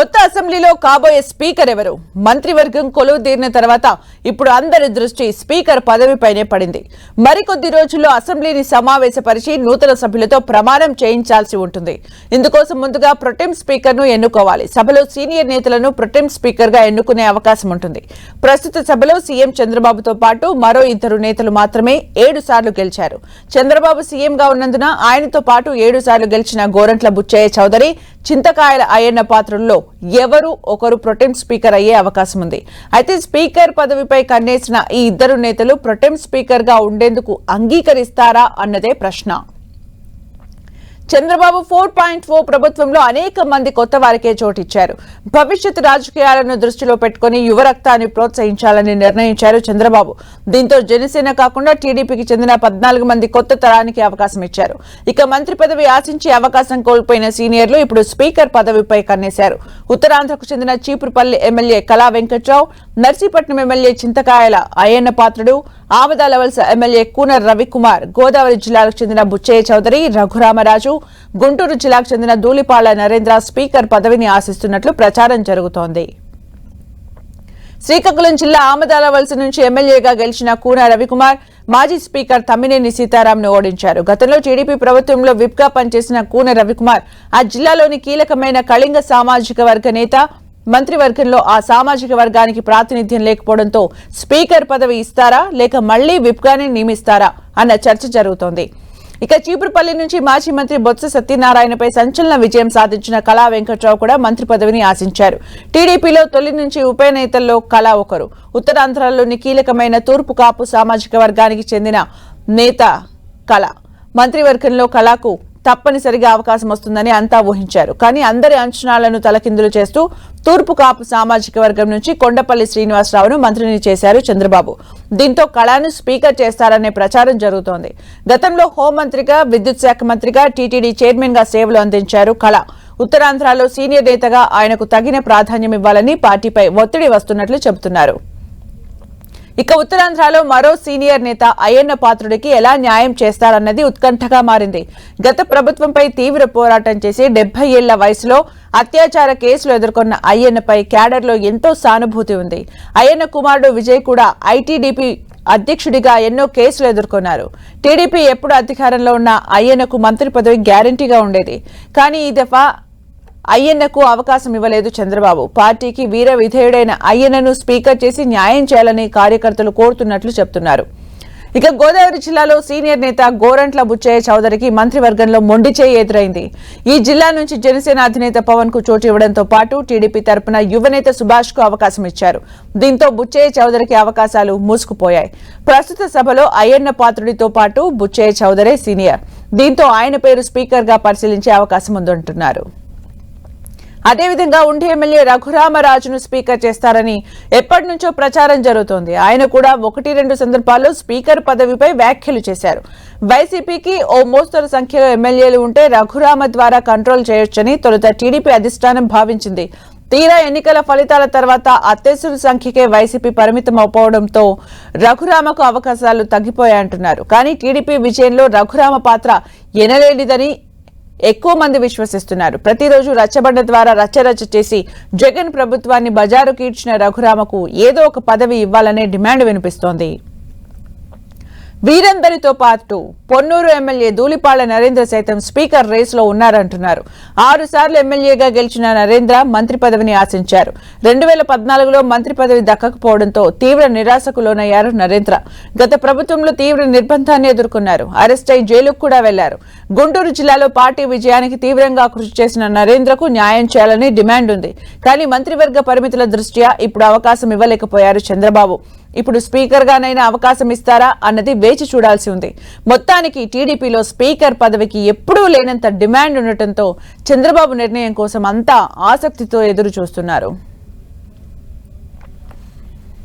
కొత్త అసెంబ్లీలో కాబోయే స్పీకర్ ఎవరు? మంత్రివర్గం కొలువు తీరిన తర్వాత ఇప్పుడు అందరి దృష్టి స్పీకర్ పదవిపైనే పడింది. మరికొద్ది రోజుల్లో అసెంబ్లీని సమావేశపరిచి నూతన సభ్యులతో ప్రమాణం చేయించాల్సి ఉంటుంది. ఇందుకోసం ముందుగా ప్రొటెం స్పీకర్ను ఎన్నుకోవాలి. సభలో సీనియర్ నేతలను ప్రొటెం స్పీకర్గా ఎన్నుకునే అవకాశం ఉంటుంది. ప్రస్తుత సభలో సీఎం చంద్రబాబుతో పాటు మరో ఇద్దరు నేతలు మాత్రమే ఏడు సార్లు గెలిచారు. చంద్రబాబు సీఎంగా ఉన్నందున ఆయనతో పాటు ఏడు సార్లు గెలిచిన గోరంట్ల బుచ్చయ్య చౌదరి చింతకాయల అయ్యన్న పాత్రల్లో ఎవరు ఒకరు ప్రొటెం స్పీకర్ అయ్యే అవకాశం ఉంది. అయితే స్పీకర్ పదవిపై కన్నేసిన ఈ ఇద్దరు నేతలు ప్రొటెం స్పీకర్గా ఉండేందుకు అంగీకరిస్తారా అన్నదే ప్రశ్న. చంద్రబాబు ఫోర్ పాయింట్ ఫోర్ ప్రభుత్వంలో అనేక మంది కొత్త వారికే చోటిచ్చారు. భవిష్యత్ రాజకీయాలను దృష్టిలో పెట్టుకుని యువ రక్తాన్ని ప్రోత్సహించాలని నిర్ణయించారు చంద్రబాబు. దీంతో జనసేన కాకుండా టీడీపీకి చెందిన పద్నాలుగు మంది కొత్త తరానికి అవకాశం ఇచ్చారు. ఇక మంత్రి పదవి ఆశించి అవకాశం కోల్పోయిన సీనియర్లు ఇప్పుడు స్పీకర్ పదవిపై కన్నేశారు. ఉత్తరాంధ్రకు చెందిన Cheepurupalli MLA Kala Venkatrao Narsipatnam MLA Chintakayala Ayyanna Patrudu Amadalavalasa MLA కూనర్ Ravikumar Godavari జిల్లాకు చెందిన బుచ్చయ్య చౌదరి రఘురామరాజు గుంటూరు జిల్లాకు చెందిన ధూళిపాళ్ళ నరేంద్ర స్పీకర్ పదవిని ఆశిస్తున్నట్లు ప్రచారం జరుగుతోంది. శ్రీకాకుళం జిల్లా ఆమదాల వలస నుంచి ఎమ్మెల్యేగా గెలిచిన కూన రవికుమార్ మాజీ స్పీకర్ తమ్మినేని సీతారాంను ఓడించారు. గతంలో టీడీపీ ప్రభుత్వంలో విప్గా పనిచేసిన కూన రవికుమార్ ఆ జిల్లాలోని కీలకమైన కళింగ సామాజిక వర్గ నేత మంత్రివర్గంలో ఆ సామాజిక వర్గానికి ప్రాతినిధ్యం లేకపోవడంతో స్పీకర్ పదవి ఇస్తారా? లేక మళ్ళీ విప్గానే నియమిస్తారా? అన్న చర్చ జరుగుతోంది. ఇక చీపురుపల్లి నుంచి మాజీ మంత్రి బొత్స సత్యనారాయణపై సంచలన విజయం సాధించిన కళా వెంకట్రావు కూడా మంత్రి పదవిని ఆశించారు. టీడీపీలో తొలి నుంచి ఉప నేతల్లో కళా ఒకరు. ఉత్తరాంధ్రలోని కీలకమైన తూర్పు కాపు సామాజిక వర్గానికి చెందిన నేత కళ. మంత్రివర్గంలో కళకు తప్పనిసరిగా అవకాశం వస్తుందని అంతా ఊహించారు. కానీ అందరి అంచనాలను తలకిందులు చేస్తూ తూర్పు కాపు సామాజిక వర్గం నుంచి కొండపల్లి శ్రీనివాసరావును మంత్రిని చేశారు చంద్రబాబు. దీంతో కళాను స్పీకర్ చేస్తారనే ప్రచారం జరుగుతోంది. గతంలో హోంమంత్రిగా విద్యుత్ శాఖ మంత్రిగా టీటీడీ చైర్మన్గా సేవలు అందించారు కళ. ఉత్తరాంధ్రలో సీనియర్ నేతగా ఆయనకు తగిన ప్రాధాన్యం ఇవ్వాలని పార్టీపై ఒత్తిడి వస్తున్నట్లు చెబుతున్నారు. ఇక ఉత్తరాంధ్రలో మరో సీనియర్ నేత అయ్యన్న పాత్రుడికి ఎలా న్యాయం చేస్తారన్నది ఉత్కంఠగా మారింది. గత ప్రభుత్వంపై తీవ్ర పోరాటం చేసి డెబ్బై ఏళ్ళ వయసులో అత్యాచార కేసులు ఎదుర్కొన్న అయ్యన్నపై క్యాడర్లో ఎంతో సానుభూతి ఉంది. అయ్యన్న కుమారుడు విజయ్ కూడా ఐటీడీపీ అధ్యక్షుడిగా ఎన్నో కేసులు ఎదుర్కొన్నారు. టీడీపీ ఎప్పుడు అధికారంలో ఉన్న అయ్యన్నకు మంత్రి పదవి గ్యారంటీగా ఉండేది. కానీ ఈ దఫా అయ్యన్నకు అవకాశం ఇవ్వలేదు చంద్రబాబు. పార్టీకి వీర విధేయుడైన అయ్యన్నను స్పీకర్ చేసి న్యాయం చేయాలని కార్యకర్తలు కోరుతున్నట్లు చెప్తున్నారు. ఇక గోదావరి జిల్లాలో సీనియర్ నేత గోరంట్ల బుచ్చయ్య చౌదరికి మంత్రివర్గంలో మొండి చేయి ఎదురైంది. ఈ జిల్లా నుంచి జనసేన అధినేత పవన్కు చోటు ఇవ్వడంతో పాటు టీడీపీ తరపున యువనేత సుభాష్కు అవకాశం ఇచ్చారు. దీంతో బుచ్చయ్య చౌదరికి అవకాశాలు మూసుకుపోయాయి. ప్రస్తుత సభలో అయ్యన్న పాత్రుడితో పాటు బుచ్చయ్య చౌదరే సీనియర్. దీంతో ఆయన పేరు స్పీకర్గా పరిశీలించే అవకాశం ఉందంటున్నారు. అదేవిధంగా ఉండి ఎమ్మెల్యే రఘురామరాజును స్పీకర్ చేస్తారని ఎప్పటి నుంచో ప్రచారం జరుగుతోంది. ఆయన కూడా ఒకటి రెండు సందర్భాల్లో స్పీకర్ పదవిపై వ్యాఖ్యలు చేశారు. వైసీపీకి ఓ మోస్తరు సంఖ్యలో ఎమ్మెల్యేలు ఉంటే రఘురామ ద్వారా కంట్రోల్ చేయొచ్చని తొలుత టీడీపీ అధిష్టానం భావించింది. తీరా ఎన్నికల ఫలితాల తర్వాత అత్యవసర సంఖ్యకే వైసీపీ పరిమితం అవడంతో రఘురామకు అవకాశాలు తగ్గిపోయాయంటున్నారు. కానీ టీడీపీ విజయంలో రఘురామ పాత్ర ఎనలేనిదని ఎక్కువ మంది విశ్వసిస్తున్నారు. ప్రతిరోజు రచ్చబండ ద్వారా రచ్చరచ్చ చేసి జగన్ ప్రభుత్వాన్ని బజారు ఈడ్చిన రఘురామకు ఏదో ఒక పదవి ఇవ్వాలనే డిమాండ్ వినిపిస్తోంది. వీరందరితో పాటు పొన్నూరు ఎమ్మెల్యే ధూళిపాళ్ళ నరేంద్ర సైతం స్పీకర్ రేసులో ఉన్నారంటున్నారు. ఆరు సార్లు ఎమ్మెల్యేగా గెలిచిన నరేంద్ర మంత్రి పదవిని ఆశించారు. రెండు వేల పద్నాలుగులో మంత్రి పదవి దక్కకపోవడంతో తీవ్ర నిరాశకు లోనయ్యారు నరేంద్ర. గత ప్రభుత్వంలో తీవ్ర నిర్బంధాన్ని ఎదుర్కొన్నారు. అరెస్ట్ అయి జైలుకు కూడా వెళ్ళారు. గుంటూరు జిల్లాలో పార్టీ విజయానికి తీవ్రంగా కృషి చేసిన నరేంద్రకు న్యాయం చేయాలని డిమాండ్ ఉంది. కానీ మంత్రివర్గ పరిమితుల దృష్ట్యా ఇప్పుడు అవకాశం ఇవ్వలేకపోయారు చంద్రబాబు. ఇప్పుడు స్పీకర్గానైనా అవకాశం ఇస్తారా అన్నది వేచి చూడాల్సి ఉంది. మొత్తానికి టీడీపీలో స్పీకర్ పదవికి ఎప్పుడూ లేనంత డిమాండ్ ఉండటంతో చంద్రబాబు నిర్ణయం కోసం అంతా ఆసక్తితో ఎదురు చూస్తున్నారు